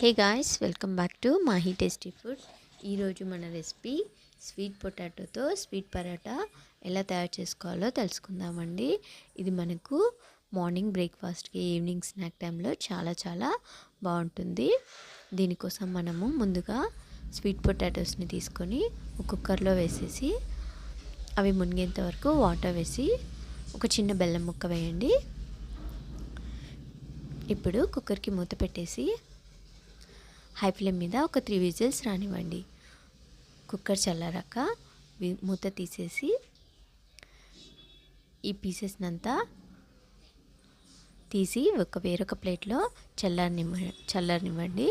Hey guys welcome back to Mahi tasty food ఈరోజు మన recipe sweet పొటాటోతో sweet paratha ఎలా తయారు చేసుకోవాలో తెలుసుకుందామండి. ఇది మనకు మార్నింగ్ బ్రేక్ఫాస్ట్కి ఈవినింగ్ స్నాక్ టైంలో చాలా చాలా బాగుంటుంది. దీనికోసం మనము ముందుగా స్వీట్ పొటాటోస్ని తీసుకొని ఒక కుక్కర్లో వేసేసి అవి మునిగేంత వరకు వాటర్ వేసి ఒక చిన్న బెల్లం ముక్క వేయండి. ఇప్పుడు కుక్కర్కి మూత పెట్టేసి హై ఫ్లేమ్ మీద ఒక త్రీ విజిల్స్ రానివ్వండి. కుక్కర్ చల్లారాక మూత తీసేసి ఈ పీసెస్నంతా తీసి ఒక వేరొక ప్లేట్లో చల్లారనివ్వ చల్లారనివ్వండి.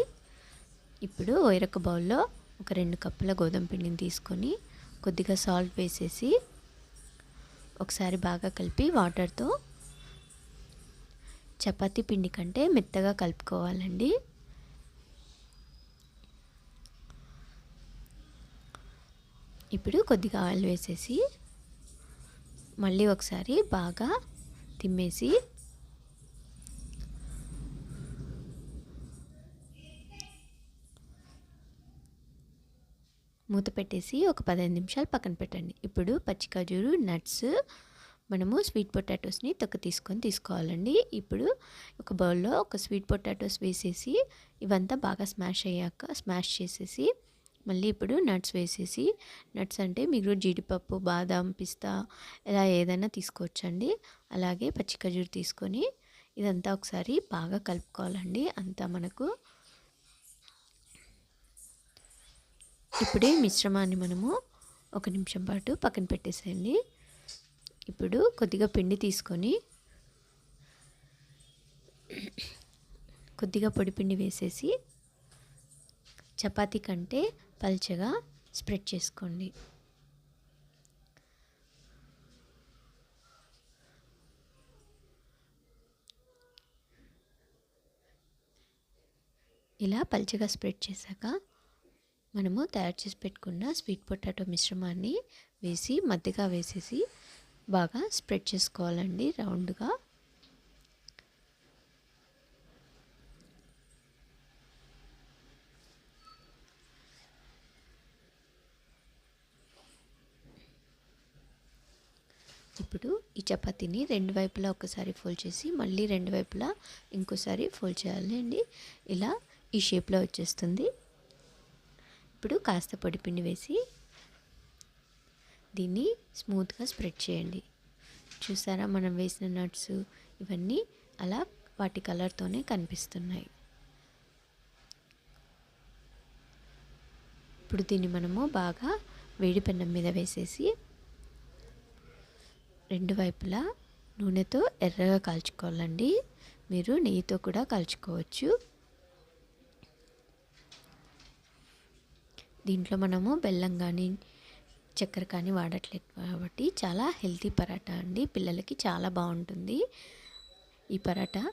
ఇప్పుడు వేరొక బౌల్లో ఒక రెండు కప్పుల గోధుమ పిండిని తీసుకొని కొద్దిగా సాల్ట్ వేసేసి ఒకసారి బాగా కలిపి వాటర్తో చపాతీ పిండి కంటే మెత్తగా కలుపుకోవాలండి. ఇప్పుడు కొద్దిగా ఆయిల్ వేసేసి మళ్ళీ ఒకసారి బాగా తిమ్మేసి మూత పెట్టేసి ఒక పదిహేను నిమిషాలు పక్కన పెట్టండి. ఇప్పుడు పచ్చి ఖజూరు నట్స్ మనము స్వీట్ పొటాటోస్ని తొక్క తీసుకొని తీసుకోవాలండి. ఇప్పుడు ఒక బౌల్లో ఒక స్వీట్ పొటాటోస్ వేసేసి ఇవంతా బాగా స్మాష్ అయ్యాక స్మాష్ చేసేసి మళ్ళీ ఇప్పుడు నట్స్ వేసేసి నట్స్ అంటే మీరు జీడిపప్పు బాదం పిస్తా ఇలా ఏదైనా తీసుకోవచ్చండి. అలాగే పచ్చి ఖజూరు తీసుకొని ఇదంతా ఒకసారి బాగా కలుపుకోవాలండి. అంతా మనకు ఇప్పుడే మిశ్రమాన్ని మనము ఒక నిమిషం పాటు పక్కన పెట్టేసేయండి. ఇప్పుడు కొద్దిగా పిండి తీసుకొని కొద్దిగా పొడి పిండి వేసేసి చపాతీ కంటే పల్చగా స్ప్రెడ్ చేసుకోండి. ఇలా పల్చగా స్ప్రెడ్ చేశాక మనము తయారు చేసి పెట్టుకున్న స్వీట్ పొటాటో మిశ్రమాన్ని వేసి మధ్యగా వేసేసి బాగా స్ప్రెడ్ చేసుకోవాలండి. రౌండ్గా ఇప్పుడు ఈ చపాతీని రెండు వైపులా ఒకసారి ఫోల్డ్ చేసి మళ్ళీ రెండు వైపులా ఇంకోసారి ఫోల్డ్ చేయాలి అండి. ఇలా ఈ షేప్లో వచ్చేస్తుంది. ఇప్పుడు కాస్త పొడిపిండి వేసి దీన్ని స్మూత్గా స్ప్రెడ్ చేయండి. చూసారా మనం వేసిన నట్స్ ఇవన్నీ అలా వాటి కలర్తోనే కనిపిస్తున్నాయి. ఇప్పుడు దీన్ని మనము బాగా వేడి పెన్నం మీద వేసేసి రెండు వైపులా నూనెతో ఎర్రగా కాల్చుకోవాలండి. మీరు నెయ్యితో కూడా కాల్చుకోవచ్చు. దీంట్లో మనము బెల్లం కానీ చక్కెర కానీ వాడట్లేదు కాబట్టి చాలా హెల్తీ పరాటా అండి. పిల్లలకి చాలా బాగుంటుంది. ఈ పరాటా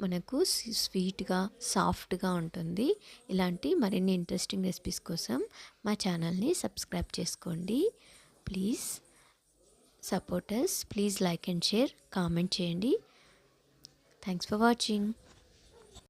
మనకు స్వీట్గా సాఫ్ట్గా ఉంటుంది. ఇలాంటి మరిన్ని ఇంట్రెస్టింగ్ రెసిపీస్ కోసం మా ఛానల్ని సబ్స్క్రైబ్ చేసుకోండి. Please. Supporters please like and share comment చేయండి. Thanks for watching